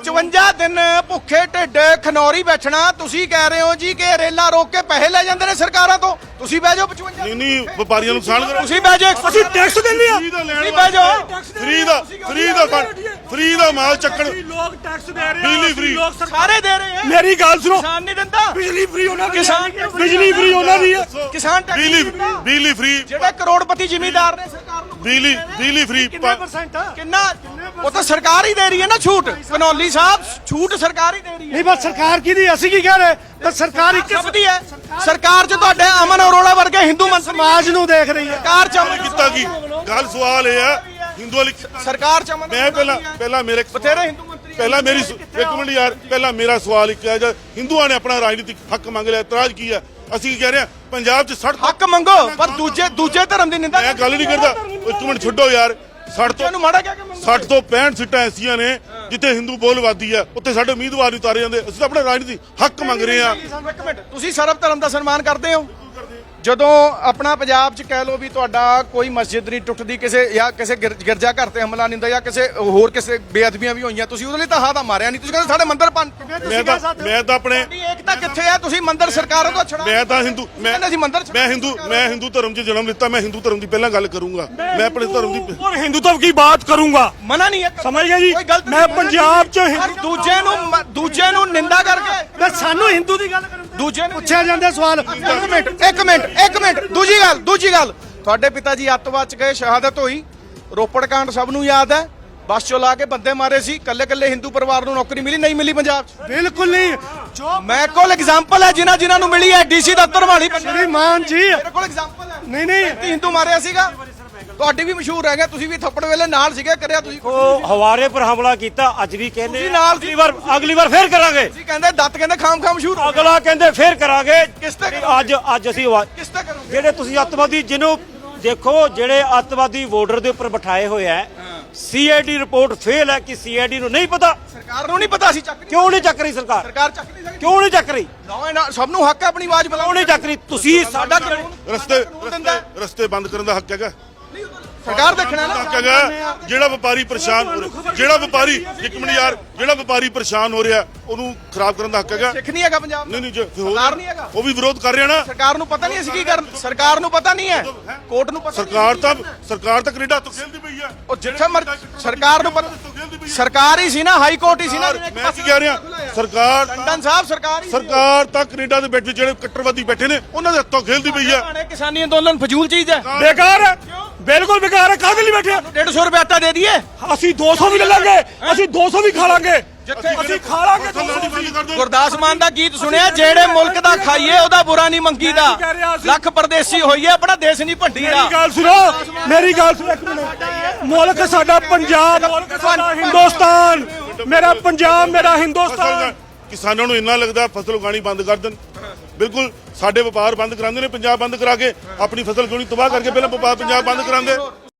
55 ਦਿਨ ਭੁੱਖੇ ਢਿੱਡ ਖਨੌਰੀ ਬੈਠਣਾ ਤੁਸੀਂ ਕਹਿ ਰਹੇ ਹੋ ਜੀ ਕਿ ਰੇਲਾ ਰੋਕ ਕੇ ਪੈਸੇ ਲੈ ਜਾਂਦੇ ਨੇ ਸਰਕਾਰਾਂ ਤੋਂ? ਤੁਸੀਂ ਬਹਿ ਜਾਓ 55 ਨਹੀਂ ਨਹੀਂ ਵਪਾਰੀਆਂ ਨੂੰ ਨੁਕਸਾਨ ਕਰੋ। ਤੁਸੀਂ ਬਹਿ ਜਾਓ ਅਸੀਂ ਟੈਕਸ ਦਿੰਦੇ ਆ। ਤੁਸੀਂ ਬਹਿ ਜਾਓ। ਫ੍ਰੀ ਦਾ ਫ੍ਰੀ ਦਾ ਫ੍ਰੀ ਦਾ ਮਾਲ ਚੱਕਣ। ਲੋਕ ਟੈਕਸ ਦੇ ਰਹੇ ਬਿਜਲੀ। ਲੋਕ ਸਰਕਾਰ ਸਾਰੇ ਦੇ ਰਹੇ ਆ। ਮੇਰੀ ਗੱਲ ਸੁਣੋ। ਕਿਸਾਨ ਨਹੀਂ ਦਿੰਦਾ। ਬਿਜਲੀ ਫ੍ਰੀ ਉਹਨਾਂ ਦੀ ਕਿਸਾਨ। ਬਿਜਲੀ ਫ੍ਰੀ ਉਹਨਾਂ ਦੀ ਹੈ ਕਿਸਾਨ ਟੈਕਸ ਬਿਜਲੀ ਨਹੀਂ ਦਿੰਦਾ। ਬਿਜਲੀ ਫ੍ਰੀ ਜਿਹੜੇ ਕਰੋੜਪਤੀ ਜ਼ਿਮੀਂਦਾਰ ਨੂੰ ਬਿਜਲੀ ਬਿਜਲੀ ਫ੍ਰੀ ਕਿੰਨੇ ਪਰਸੈਂਟ ਆ ਕਿੰਨਾ? ਉਹ ਤਾਂ ਸਰਕਾਰ ਹੀ ਦੇ ਰਹੀ ਹੈ ਨਾ ਛੂਟ। ਕਨੌਲੀ ਸਾਹਿਬ ਛੂਟ ਸਰਕਾਰ ਹੀ ਦੇ ਰਹੀ ਹੈ। ਨਹੀਂ ਬਸ ਸਰਕਾਰ ਕਿਹਦੀ ਅਸੀਂ ਕੀ ਕਹਿ ਰਹੇ? ਤਾਂ ਸਰਕਾਰ ਇੱਕ ਸਭ ਦੀ ਹੈ। ਸਰਕਾਰ ਚ ਤੁਹਾਡੇ ਅਮਨ ਅਰੋੜਾ ਵਰਗੇ ਹਿੰਦੂ ਮੰਤਰੀ ਸਮਾਜ ਨੂੰ ਦੇਖ ਰਹੀ ਹੈ। ਸਰਕਾਰ ਚ ਅਮਨ ਕੀਤਾ ਕੀ? ਗੱਲ ਸਵਾਲ ਇਹ ਆ ਹਿੰਦੂ ਵਾਲੀ ਸਰਕਾਰ ਚ ਅਮਨ ਮੈਂ ਪਹਿਲਾਂ ਪਹਿਲਾਂ ਮੇਰੇ ਬਥੇਰੇ ਹਿੰਦੂ ਮੰਤਰੀ ਪਹਿਲਾਂ ਮੇਰੀ ਇੱਕ ਮਿੰਟ ਯਾਰ ਪਹਿਲਾਂ ਮੇਰਾ ਸਵਾਲ ਇੱਕ ਹੈ ਹਿੰਦੂਆਂ ਨੇ ਆਪਣਾ ਰਾਜਨੀਤਿਕ ਹੱਕ ਮੰਗ ਲਿਆ ਇਤਰਾਜ਼ ਕੀ ਹੈ? ਅਸੀਂ ਕੀ ਕਹਿ ਰਹੇ ਹਾਂ ਪੰਜਾਬ 'ਚ 60 ਹੱਕ ਮੰਗੋ ਪਰ ਦੂਜੇ ਦੂਜੇ ਧਰਮ ਦੀ ਨਿੰਦਾ ਮੈਂ ਗੱਲ ਨਹੀਂ ਕਰਦਾ। ਇੱਕ ਮਿੰਟ ਛੱਡੋ ਯਾਰ। 60 ਤੋਂ ਨੂੰ ਮਾੜਾ ਕਹਿ ਕੇ ਮੰਗੋ 60 ਤੋਂ 65 ਸੀਟਾਂ ਐਸੀਆਂ ਨੇ ਜਿੱਥੇ ਹਿੰਦੂ ਬੋਲਵਾਦੀ ਆ ਉੱਥੇ ਸਾਡੇ ਉਮੀਦਵਾਰ ਨਹੀਂ ਉਤਾਰੇ ਜਾਂਦੇ। ਅਸੀਂ ਤਾਂ ਆਪਣਾ ਰਾਜਨੀਤਿਕ ਹੱਕ ਮੰਗ ਰਹੇ ਆ। ਇੱਕ ਮਿੰਟ। ਤੁਸੀਂ ਸਰਬ ਧਰਮ ਦਾ ਸਨਮਾਨ ਕਰਦੇ ਹੋ? ਜਦੋਂ ਆਪਣਾ ਪੰਜਾਬ 'ਚ ਕਹਿ ਲਓ ਵੀ ਤੁਹਾਡਾ ਕੋਈ ਮਸਜਿਦ ਨਹੀਂ ਟੁੱਟਦੀ ਕਿਸੇ ਜਾਂ ਕਿਸੇ ਗਿਰ- ਗਿਰਜਾ ਘਰ ਤੇ ਹਮਲਾ ਨਹੀਂ ਹੁੰਦਾ ਜਾਂ ਕਿਸੇ ਹੋਰ ਕਿਸੇ ਬੇਅਦਬੀਆਂ ਵੀ ਹੋਈਆਂ ਤੁਸੀਂ ਉਹਦੇ ਲਈ ਤਾਂ ਹਾਂ ਤਾਂ ਮਾਰਿਆ ਨਹੀਂ। ਤੁਸੀਂ ਕਹਿੰਦੇ ਸਾਡੇ ਮੰਦਿਰ ਪੰਨ ਮੈਂ ਤਾਂ ਮੈਂ ਤਾਂ ਆਪਣੇ ਤੁਹਾਡੀ ਏਕਤਾ ਕਿੱਥੇ ਹੈ ਤੁਸੀਂ ਮੰਦਿਰ ਸਰਕਾਰਾਂ ਤੋਂ ਛੜਾ ਮੈਂ ਤਾਂ ਹਿੰਦੂ ਮੈਂ ਕਹਿੰਦੇ ਅਸੀਂ ਮੰਦਿਰ ਚ- ਮੈਂ ਹਿੰਦੂ ਮੈਂ ਹਿੰਦੂ ਧਰਮ 'ਚ ਜਨਮ ਲਿੱਤਾ ਮੈਂ ਹਿੰਦੂ ਧਰਮ ਦੀ ਪਹਿਲਾਂ ਗੱਲ ਕਰੂੰਗਾ ਮੈਂ ਆਪਣੇ ਧਰਮ ਦੀ और हिंदुत्व की बात करूंगा ਮਨਾ ਨਹੀਂ ਹੈ समझ गए जी ਕੋਈ ਗਲਤ मैं ਨਹੀਂ। पंजाब च ਪਰ ਦੂਜੇ ਨੂੰ ਮ- ਦੂਜੇ ਨੂੰ ਨਿੰਦਾ ਕਰਕੇ मैं सानू हिंदू ਦੀ ਗੱਲ ਕਰਨ ਦੂਜੇ ਨੂੰ ਪੁੱਛਿਆ ਜਾਂਦਾ ਸਵਾਲ ਇੱਕ ਮਿੰਟ ਇੱਕ ਮਿੰਟ ਇੱਕ ਮਿੰਟ ਦੂਜੀ ਗੱਲ ਦੂਜੀ ਗੱਲ ਤੁਹਾਡੇ ਪਿਤਾ ਜੀ ਅੱਤਵਾਦ ਚ ਗਏ ਸ਼ਹਾਦਤ ਹੋਈ ਰੋਪੜ ਕਾਂਡ ਸਭ ਨੂੰ ਯਾਦ ਹੈ ਬੱਸ ਚੋਂ ਲਾ ਕੇ ਬੰਦੇ ਮਾਰੇ ਸੀ ਕੱਲੇ ਕੱਲੇ ਹਿੰਦੂ ਪਰਿਵਾਰ ਨੂੰ ਨੌਕਰੀ ਮਿਲੀ ਨਹੀਂ ਮਿਲੀ ਪੰਜਾਬ ਚ ਬਿਲਕੁਲ ਨਹੀਂ ਜੋ ਮੈਂ ਕੋਲ ਐਗਜ਼ਾਮਪਲ ਹੈ ਜਿਨ੍ਹਾਂ ਜਿਨ੍ਹਾਂ ਨੂੰ ਮਿਲੀ ਹੈ ਡੀਸੀ ਦਫ਼ਤਰ ਵਾਲੀ ਸ਼੍ਰੀ ਮਾਨ ਜੀ। ਮੇਰੇ ਕੋਲ ਐਗਜ਼ਾਮਪਲ ਹੈ। ਨਹੀਂ ਨਹੀਂ। ਤੇ ਹਿੰਦੂ ਮਾਰਿਆ ਸੀਗਾ। ਤੁਹਾਡੀ ਵੀ ਮਸ਼ਹੂਰ ਹੈਗਾ ਤੁਸੀਂ ਵੀ ਥੱਪੜ ਵੇਲੇ ਨਾਲ ਸੀਗੇ ਕਰਿਆ ਤੁਸੀਂ ਉਹ ਹਵਾਰੇ ਪਰ ਹਮਲਾ ਕੀਤਾ ਅੱਜ ਵੀ ਕਹਿੰਦੇ ਤੁਸੀਂ ਨਾਲ ਅਗਲੀ ਵਾਰ ਅਗਲੀ ਵਾਰ ਫੇਰ ਕਰਾਂਗੇ। ਤੁਸੀਂ ਕਹਿੰਦੇ ਦੱਤ ਕਹਿੰਦੇ ਖਾਮ ਖਾਮ ਮਸ਼ਹੂਰ। ਅਗਲਾ ਕਹਿੰਦੇ ਫੇਰ ਕਰਾਂਗੇ। ਕਿਸ ਤੇ ਅੱਜ ਅੱਜ ਅਸੀਂ ਕਿਸ ਤੇ ਕਰੋਗੇ? ਜਿਹੜੇ ਤੁਸੀਂ ਅੱਤਵਾਦੀ ਜਿਹਨੂੰ ਦੇਖੋ ਜਿਹੜੇ ਅੱਤਵਾਦੀ ਬਾਰਡਰ ਦੇ ਉੱਪਰ ਬਿਠਾਏ ਹੋਏ ਆ ਸੀਆਈਡੀ ਰਿਪੋਰਟ ਫੇਲ ਹੈ ਕਿ ਸੀਆਈਡੀ ਨੂੰ ਨਹੀਂ ਪਤਾ। ਸਰਕਾਰ ਨੂੰ ਨਹੀਂ ਪਤਾ ਸੀ ਚੱਕ ਨਹੀਂ ਕਿਉਂ ਨਹੀਂ ਚੱਕ ਰਹੀ ਸਰਕਾਰ? ਸਰਕਾਰ ਚੱਕ ਨਹੀਂ ਸਕਦੀ। ਕਿਉਂ ਨਹੀਂ ਚੱਕ ਰਹੀ? ਲਾਅ ਐਂਡ ਸਭ ਨੂੰ ਹੱਕ ਹੈ ਆਪਣੀ ਆਵਾਜ਼ ਕਿਉਂ ਬੁਲਾਉਣ ਨਹੀਂ ਚੱਕ ਰਹੀ? ਤੁਸੀਂ ਸਾਡਾ ਸਾਡਾ ਕਾਨੂੰਨ ਰਸਤੇ ਕਾਨੂੰਨ ਦਿੰਦਾ ਹੈ। ਰਸਤੇ ਰਸਤੇ ਬੰਦ ਕਰਨ ਦਾ ਹੱਕ ਹੈਗਾ। ਸਰਕਾਰ ਦੇਖਣਾ ਨਾ। ਹੱਕ ਹੈਗਾ ਜਿਹੜਾ ਵਪਾਰੀ ਪਰੇਸ਼ਾਨ ਹੋ ਰਿਹਾ। ਜਿਹੜਾ ਵਪਾਰੀ ਇੱਕ ਮਿੰਟ ਯਾਰ ਜਿਹੜਾ ਵਪਾਰੀ ਪਰੇਸ਼ਾਨ ਹੋ ਰਿਹਾ ਉਹਨੂੰ ਖਰਾਬ ਕਰਨ ਦਾ ਹੱਕ ਹੈਗਾ। ਸਿੱਖ ਨਹੀਂ ਹੈਗਾ ਪੰਜਾਬ ਨਹੀਂ ਨਹੀਂ ਸਰਕਾਰ ਨਹੀਂ ਹੈਗਾ। ਉਹ ਵੀ ਵਿਰੋਧ ਕਰ ਰਿਹਾ ਨਾ। ਸਰਕਾਰ ਨੂੰ ਪਤਾ ਨਹੀਂ ਅਸੀਂ ਕੀ ਕਰਨ। ਸਰਕਾਰ ਨੂੰ ਪਤਾ ਨਹੀਂ ਹੈ। ਕੋਰਟ ਨੂੰ ਪਤਾ ਸਰਕਾਰ ਤਾਂ ਸਰਕਾਰ ਤਾਂ ਕੈਨੇਡਾ ਤੋਂ ਖੇਲਦੀ ਪਈ ਆ। ਉਹ ਜਿੱਥੇ ਮਰ ਸਰਕਾਰ ਨੂੰ ਪਤਾ ਸਰਕਾਰ ਹੀ ਸੀ ਨਾ ਹਾਈ ਕੋਰਟ ਹੀ ਸੀ ਨਾ ਸਰਕਾਰ- ਮੈਂ ਕੀ ਕਹਿ ਰਿਹਾ? ਸਰਕਾਰ ਟੰਡਨ ਸਾਹਿਬ ਸਰਕਾਰ ਹੀ। ਸਰਕਾਰ ਤਾਂ ਕੈਨੇਡਾ ਦੇ ਬੈਠੇ ਜਿਹੜੇ ਕੱਟੜਵਾਦੀ ਬੈਠੇ ਨੇ ਉਹਨਾਂ ਦੇ ਹੱਥੋਂ ਖੇਲਦੀ ਪਈ ਆ। ਭਾਣੇ ਕਿਸਾਨੀ ਅੰਦੋਲਨ ਫਜ਼ੂਲ ਚੀਜ਼ ਹੈ। ਬੇਕਾਰ ਹੈ। ਬਿਲਕੁਲ ਬੇਕਾਰ ਹੈ ਕਾਹਦੇ ਲਈ ਬੈਠੇ ਆ? 150 ਰੁਪਏ ਆਟਾ ਦੇ ਦਈਏ। ਅਸੀਂ 200 ਵੀ ਲੈ ਲਾਂਗੇ ਅਸੀਂ 200 ਵੀ ਖਾ ਲਾਂਗੇ। ਅਸੀਂ ਖਾ ਲਾਂਗੇ ਗੁਰਦਾਸ ਮਾਨ ਦਾ ਗੀਤ ਸੁਣਿਆ ਜਿਹੜੇ ਮੁਲਕ ਦਾ ਖਾਈਏ ਉਹਦਾ ਬੁਰਾ ਨਹੀਂ ਮੰਗੀਦਾ? ਲੱਖ ਪਰਦੇਸੀ ਹੋਈਏ ਆਪਣਾ ਦੇਸ਼ ਨਹੀਂ ਭੰਡੀਦਾ ਮੇਰੀ ਗੱਲ ਸੁਣੋ ਮੇਰੀ ਗੱਲ ਸੁਣੋ ਇੱਕ ਮਿੰਟ। ਮੁਲਕ ਸਾਡਾ ਪੰਜਾਬ ਮੁਲਕ ਸਾਡਾ ਹਿੰਦੁਸਤਾਨ। ਮੇਰਾ ਪੰਜਾਬ ਮੇਰਾ ਹਿੰਦੁਸਤਾਨ। ਕਿਸਾਨਾਂ ਨੂੰ ਇੰਨਾ ਲੱਗਦਾ ਫਸਲ ਉਗਾਣੀ ਬੰਦ ਕਰ ਦੇਣ। ਬਿਲਕੁਲ ਸਾਡੇ ਵਪਾਰ ਬੰਦ ਕਰਾਉਂਦੇ ਨੇ, ਪੰਜਾਬ ਬੰਦ ਕਰਾ ਕੇ ਆਪਣੀ ਫਸਲ ਕਿਉਂ ਨਹੀਂ ਤਬਾਹ ਕਰਕੇ ਪਹਿਲਾਂ ਵਪਾਰ ਪੰਜਾਬ ਬੰਦ ਕਰਾਉਂਦੇ।